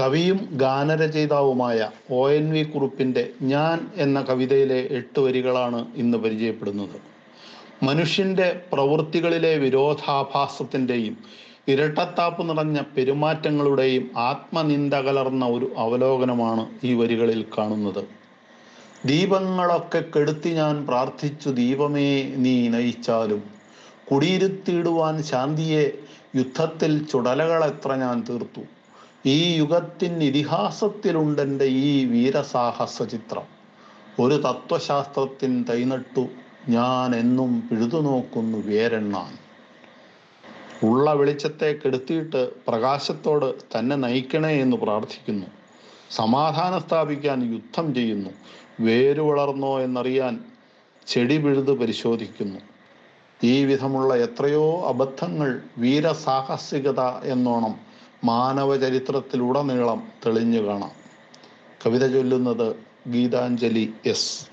കവിയും ഗാനരചയിതാവുമായ O N V കുറുപ്പിന്റെ ഞാൻ എന്ന കവിതയിലെ എട്ട് വരികളാണ് ഇന്ന് പരിചയപ്പെടുന്നത്. മനുഷ്യന്റെ പ്രവൃത്തികളിലെ വിരോധാഭാസത്തിന്റെയും ഇരട്ടത്താപ്പ് നിറഞ്ഞ പെരുമാറ്റങ്ങളുടെയും ആത്മനിന്ദ കലർന്ന ഒരു അവലോകനമാണ് ഈ വരികളിൽ കാണുന്നത്. ദീപങ്ങളൊക്കെ കെടുത്തി ഞാൻ പ്രാർത്ഥിച്ചു ദീപമേ നീ നയിച്ചാലും. കുടിയിരുത്തിയിടുവാൻ ശാന്തിയെ യുദ്ധത്തിൽ ചുടലകൾ എത്ര ഞാൻ തീർത്തു. ഈ യുഗത്തിൻ ഇതിഹാസത്തിലുണ്ടെന്റെ ഈ വീരസാഹസ ചിത്രം ഒരു തത്വശാസ്ത്രത്തിൻ തൈനട്ടു ഞാൻ എന്നും പിഴുതു നോക്കുന്നു വേരെണ്ണാൻ. ഉള്ള വെളിച്ചത്തെ കെടുത്തിയിട്ട് പ്രകാശത്തോട് തന്നെ നയിക്കണേ എന്ന് പ്രാർത്ഥിക്കുന്നു. സമാധാനം സ്ഥാപിക്കാൻ യുദ്ധം ചെയ്യുന്നു. വേര് വളർന്നോ എന്നറിയാൻ ചെടി പിഴുത് പരിശോധിക്കുന്നു. ഈ വിധമുള്ള എത്രയോ അബദ്ധങ്ങൾ വീരസാഹസികത എന്നോണം മാനവചരിത്രത്തിലുടനീളം തെളിഞ്ഞു കാണാം. കവിത ചൊല്ലുന്നത് ഗീതാഞ്ജലി എസ്.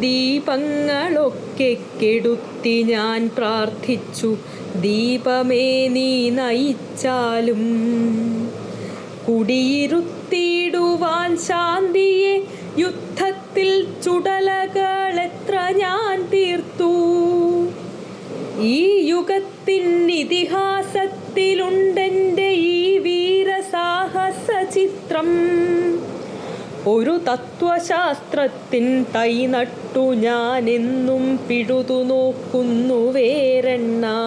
ദീപങ്ങളൊക്കെ കെടുത്തി ഞാൻ പ്രാർത്ഥിച്ചു. ദീപമേ നീ നയിച്ചാലും കുടിയിരുത്തിയിടുവാൻ ശാന്തിയെ യുദ്ധത്തിൽ ചുടലകൾ എത്ര ഞാൻ തീർത്തു. ഈ യുഗത്തിൻ ഇതിഹാസത്തിലുണ്ടെന്റെ ഈ വീരസാഹസ ചിത്രം ഒരു തത്വശാസ്ത്രത്തിൻ തൈ നട്ടു ഞാനെന്നും പിഴുതു നോക്കുന്നു വേരെണ്ണാൻ